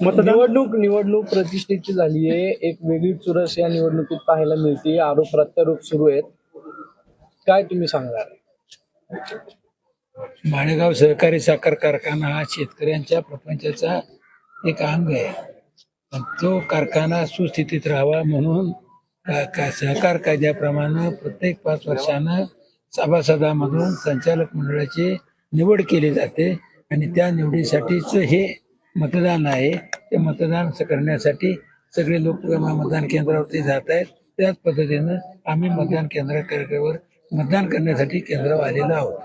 निवडणूक निवडणूक प्रतिष्ठेची झाली आहे. एक वेगळी चुरस या निवडणुकीत पाहायला मिळते. आरोप प्रत्यारोप सुरू आहेत. काय तुम्ही सांगणार? माळेगाव सहकारी साखर कारखाना हा शेतकऱ्यांच्या प्रपंचाचा एक अंग आहे. पण तो कारखाना सुस्थितीत राहावा म्हणून सहकार कायद्याप्रमाणे प्रत्येक पाच वर्षानं सभासदामधून संचालक मंडळाची निवड केली जाते आणि त्या निवडीसाठीच हे मतदान आहे. ते मतदान करण्यासाठी सगळे लोक मतदान केंद्रावरती जात आहेत. त्याच पद्धतीनं आम्ही मतदान केंद्रावर मतदान करण्यासाठी केंद्रावर आलेलो आहोत.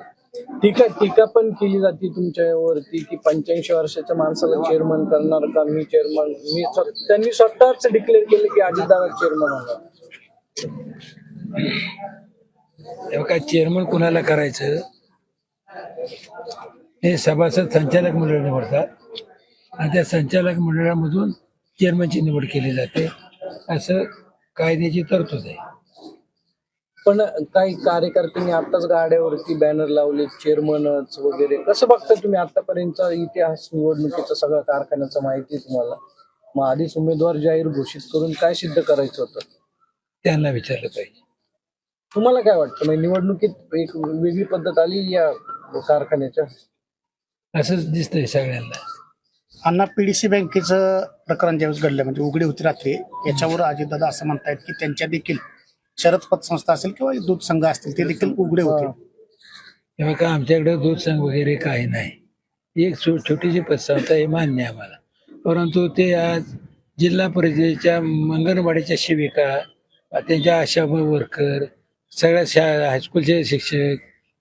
टीका टीका पण केली जाते तुमच्यावरती की पंच्याऐंशी वर्षाच्या माणसाला चेअरमन करणार का? मी चेअरमन मी त्यांनी स्वतःच डिक्लेअर केलं की अजितदादा चेअरमन होणार. काय चेअरमन कुणाला करायचं? हे सभासद संचालक मंडळ निवडतात आणि त्या संचालक मंडळामधून चेअरमनची निवड केली जाते. असं कायद्याची तरतूद आहे. पण काही कार्यकर्त्यांनी आताच गाड्यावरती बॅनर लावले चेअरमनच वगैरे. कसं बघता तुम्ही आतापर्यंतचा इतिहास निवडणुकीचा सगळा कारखान्याचा माहिती आहे तुम्हाला? मग आधीच उमेदवार जाहीर घोषित करून काय सिद्ध करायचं होतं? त्यांना विचारलं पाहिजे. तुम्हाला काय वाटतं? म्हणजे निवडणुकीत एक वेगळी पद्धत आली या कारखान्याच्या? असंच दिसतंय सगळ्यांना. अण्णा पीडीसी बँकेचं प्रकरण ज्यावेळेस घडलं म्हणजे उघडी होती रात्री याच्यावर अजितदादा असं म्हणतायत की त्यांच्या देखील शरद पतसंस्था असेल किंवा दूध संघ असतील ते देखील उघडे होते. हो. तेव्हा का आमच्याकडे दूध संघ वगैरे काही नाही. एक छो- छोटीशी पतसंस्था आहे मान्य आहे आम्हाला. परंतु ते आज जिल्हा परिषदेच्या अंगणवाडीच्या सेविका त्यांच्या आशा वर्कर सगळ्या शा हायस्कूलचे शिक्षक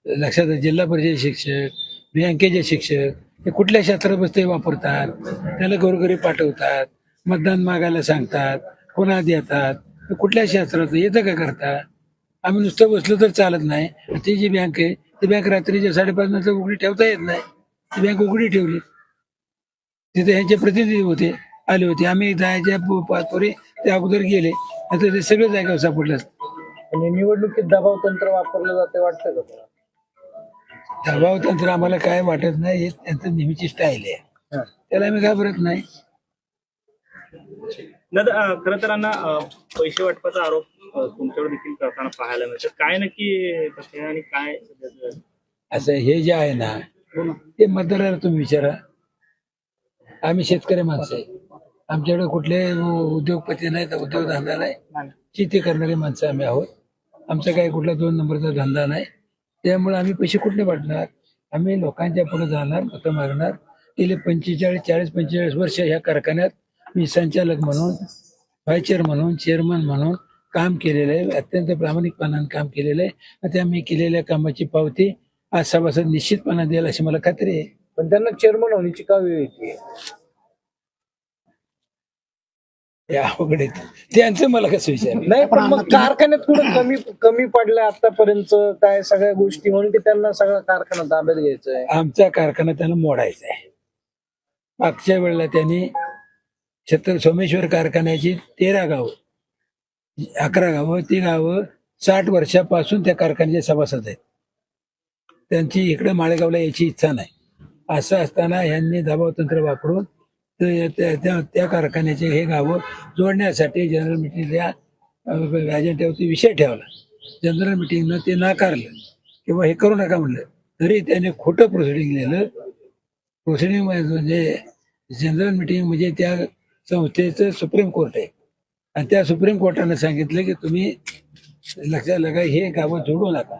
लक्षात जिल्हा परिषद शिक्षक बँकेचे शिक्षक हे कुठल्या क्षेत्रात ते वापरतात? त्याला घरोघरी पाठवतात मतदान मागायला सांगतात कोणा देतात. कुठल्या शास्त्राचं? येतं का करता आम्ही नुसतं बसलो तर चालत नाही. ती जी बँक आहे ती बँक रात्रीच्या साडेपाच नंतर उघडी ठेवता येत नाही. ती बँक उघडी ठेवली. तिथे ह्यांचे प्रतिनिधी होते आले होते. आम्ही जायच्या पो- ते अगोदर गेले. आता ते सगळे जागेवर सापडले आणि निवडणुकीत दबाव तंत्र वापरलं जाते वाटतं का दबाव तंत्र आम्हाला काय वाटत नाही हे त्यांचं नेहमीची स्टाईल आहे. हा. त्याला आम्ही घाबरत नाही. दादा खरं तर अण्णा पैसे वाटपाचा आरोप तुमच्यावर देखील करताना पाहायला मिळतं. काय नक्की कसं आणि काय असं हे जे आहे ना ते मतदाराला तुम्ही विचारा. आम्ही शेतकरी माणसं आहे. आमच्याकडे कुठले उद्योगपती नाही तर उद्योगधंदा नाही. शेती करणारी माणसं आम्ही आहोत. आमचा काही कुठला दोन नंबरचा धंदा नाही. त्यामुळे आम्ही पैसे कुठले वाटणार आम्ही लोकांच्या पुढे जाणार मतं मागणार. गेले पंचेचाळीस चाळीस पंचेचाळीस वर्ष ह्या कारखान्यात मी संचालक म्हणून व्हायचेअर म्हणून चेअरमन म्हणून काम केलेलं आहे. अत्यंत प्रामाणिकपणाने काम केलेलं आहे. आणि त्या मी केलेल्या कामाची पावती आज सभासद निश्चितपणा देईल अशी मला खात्री आहे. पण त्यांना चेअरमन होण्याची का वेळ येते? हे अवघड. त्यांचं मला कसं विचार नाही पण मग कारखान्यात कुठं कमी कमी पडलं आतापर्यंत? काय सगळ्या गोष्टी म्हणून की त्यांना सगळा कारखाना ताब्यात घ्यायचा आहे आमचा कारखाना त्यांना मोडायचा आहे. मागच्या वेळेला त्यांनी छत्र सोमेश्वर कारखान्याची तेरा गावं अकरा गावं ती गावं साठ वर्षापासून त्या कारखान्याचे सभासद आहेत. त्यांची इकडे माळेगावला यायची इच्छा नाही. असं असताना यांनी दबाव तंत्र वापरून त्या- त्या त्या कारखान्याचे हे गावं जोडण्यासाठी जनरल मिटिंगच्या अजेंड्यावरती विषय ठेवला. जनरल मिटिंगनं ते नाकारलं किंवा हे करू नका म्हणलं. तरी त्याने खोटं प्रोसिडिंग लिहिलं. प्रोसिडिंग म्हणजे जनरल मिटिंग म्हणजे त्या संस्थेचं सुप्रीम कोर्ट आहे. आणि त्या सुप्रीम कोर्टानं सांगितलं की तुम्ही लक्षात लगा हे गावं जोडू नका.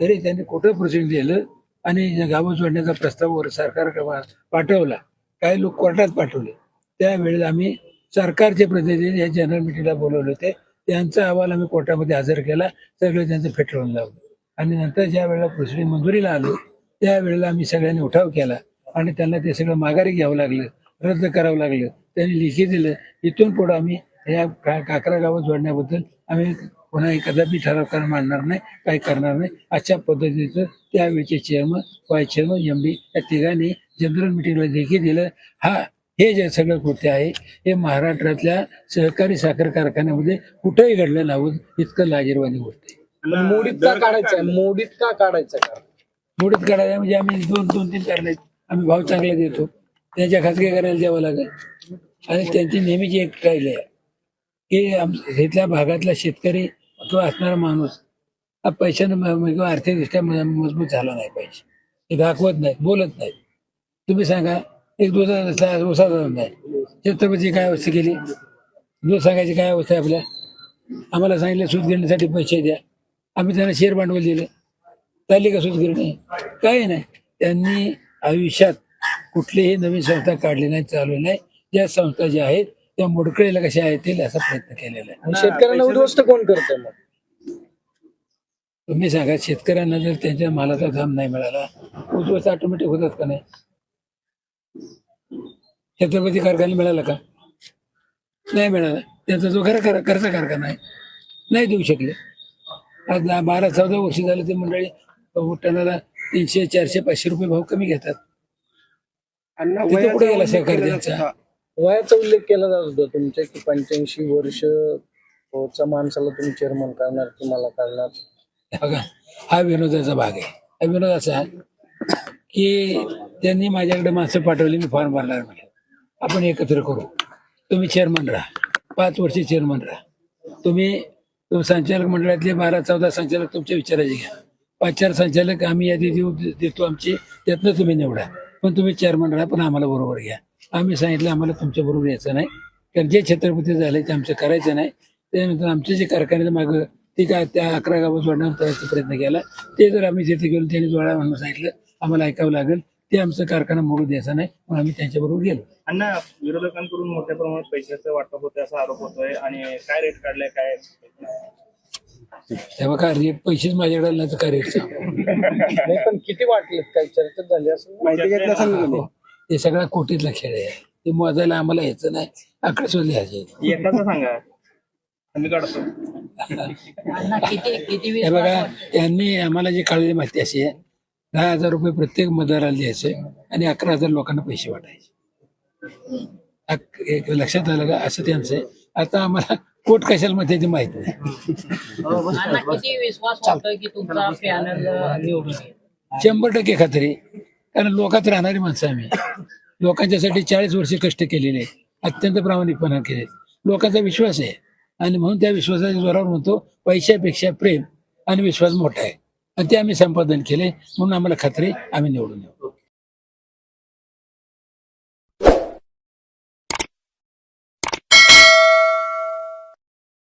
तरी त्यांनी खोटं प्रोसिडिंग लिहिलं आणि गावं जोडण्याचा प्रस्ताव वर सरकार पाठवला. काही लोक कोर्टात पाठवले. त्यावेळेला आम्ही सरकारचे प्रतिनिधी या जनरल मिटिंगला बोलवले होते. त्यांचा अहवाल आम्ही कोर्टामध्ये हजर केला. सगळं त्यांचं फेटाळून लावलं. आणि नंतर ज्या वेळेला प्रोसिडिंग मंजुरीला आलो त्यावेळेला आम्ही सगळ्यांनी उठाव केला. आणि त्यांना ते सगळं माघारी घ्यावं लागलं रद्द करावं लागलं. त्यांनी लिखी दिलं. इथून पुढं आम्ही या काकरा गावात जोडण्याबद्दल आम्ही पुन्हा कदापि ठराव करून मांडणार नाही काही करणार नाही. अशा पद्धतीचं त्यावेळचे chairman vice chairman M D या तिघांनी जनरल मिटिंगला लेखी दिलं. हा हे जे सगळं कृत्य आहे हे महाराष्ट्रातल्या सहकारी साखर कारखान्यामध्ये कुठेही घडलं नव्हतं इतकं लाजीरवाणी गोष्ट आहे. मोडीत का काढायचंय मोडीत का काढायचं का मोडीत काढायला म्हणजे आम्ही दोन दोन तीन कारण आहेत. आम्ही भाव चांगला देतो. त्यांच्या खाजगी करायला द्यावं लागेल. आणि त्यांची नेहमीची एक राहिली आहे. की आम- इथल्या भागातला शेतकरी तो असणारा माणूस हा पैशानं किंवा म्हणजे आर्थिकदृष्ट्या मजबूत झाला नाही पाहिजे. ते दाखवत नाहीत बोलत नाही तुम्ही सांगा एक दुधाचा उसा नाही. छत्रपती काय अवस्था केली? दूध सांगायची काय अवस्था आहे आपल्या? आम्हाला सांगितलं सूत गिरण्यासाठी पैसे द्या. आम्ही त्यांना शेअर भांडवल दिलं. चालली का सूत गिरणी? काही नाही. त्यांनी आयुष्यात कुठलीही नवीन संस्था काढली नाही चालू नाही. ज्या संस्था ज्या आहेत त्या मोडकळीला कशा येतील असा प्रयत्न केलेला आहे. आणि शेतकऱ्यांना उद्ध्वस्त कोण करतं मग? तुम्ही सांगा शेतकऱ्यांना जर त्यांच्या मालाचा दाम नाही मिळाला उद्ध्वस्त ऑटोमॅटिक होतात का नाही? छत्रपती कारखाना मिळाला का? नाही मिळाला. त्यांचा जो खरा खरा खर्च कारखाना आहे नाही देऊ शकले. आज दहा- बारा चौदा वर्ष झाले ते मंडळी टनाला तीनशे चारशे पाचशे रुपये भाव कमी घेतात. तिथे कुठे गेला सहकार त्यांचा? वयाचा उल्लेख केला जात होता तुमच्या की पंच्याऐंशी वर्ष च्या माणसाला तुम्ही चेअरमन करणार तुम्हाला करणार. बघा हा विनोदाचा भाग आहे. हा विनोद असा की त्यांनी माझ्याकडे माणसं पाठवली मी फॉर्म भरणार म्हणजे आपण एकत्र करू. तुम्ही चेअरमन राहा. पाच वर्ष चेअरमन राहा. तुम्ही संचालक मंडळातले बारा चौदा संचालक तुमच्या विचाराचे घ्या. पाच चार संचालक आम्ही यादी देऊ देतो आमची. त्यातनं तुम्ही निवडा. पण तुम्ही चेअरमन राहा पण आम्हाला बरोबर घ्या. आम्ही सांगितलं आम्हाला तुमच्या बरोबर यायचं नाही. कारण जे छत्रपती झाले ते आमचं करायचं नाही त्यानंतर आमचे जे कारखान्याचं मागं ते काय त्या अकरा गावात जोडण्याचा प्रयत्न केला. ते जर आम्ही तिथे गेलो त्यांनी जोडा म्हणून सांगितलं आम्हाला ऐकावं लागेल ते आमचं कारखाना मोडू द्यायचा नाही म्हणून आम्ही त्यांच्याबरोबर गेलो. अण्णा विरोधकांकडून मोठ्या प्रमाणात पैशाचं वाटप होतंय असा आरोप होतोय. आणि काय रेट काढलाय काय तेव्हा का रेट पैसेच माझ्याकडे नाही तर काय रेट नाही पण किती वाटलेत? काही चर्चा झाली असेल ना? ते सगळा कोटीतला खेळ आहे. ते मोजायला आम्हाला यायचं नाही. आकडे सुद्धा लिहायचे. एकाचं सांगा. आम्ही काढतो. हे बघा त्यांनी आम्हाला जी कळलेली माहिती अशी आहे दहा हजार रुपये प्रत्येक मतदाराला द्यायचे आणि अकरा हजार लोकांना पैसे वाटायचे. अक- एक लक्षात आलं का? असं त्यांचं आहे. आता आम्हाला कोट कशाला मध्ये ती माहीत नाही. अण्णा किती विश्वास वाटतोय की तुमचा पॅनल निवडून येईल? शंभर टक्के खात्री. कारण लोकात राहणारी माणसं आम्ही. लोकांच्यासाठी चाळीस वर्ष कष्ट केलेले आहेत. अत्यंत प्रामाणिकपणा केले लोकांचा विश्वास आहे. आणि म्हणून त्या विश्वासाच्या जोरावर म्हणतो पैशापेक्षा प्रेम आणि विश्वास मोठा आहे. आणि ते आम्ही संपादन केले. म्हणून आम्हाला खात्री आम्ही निवडून येऊ.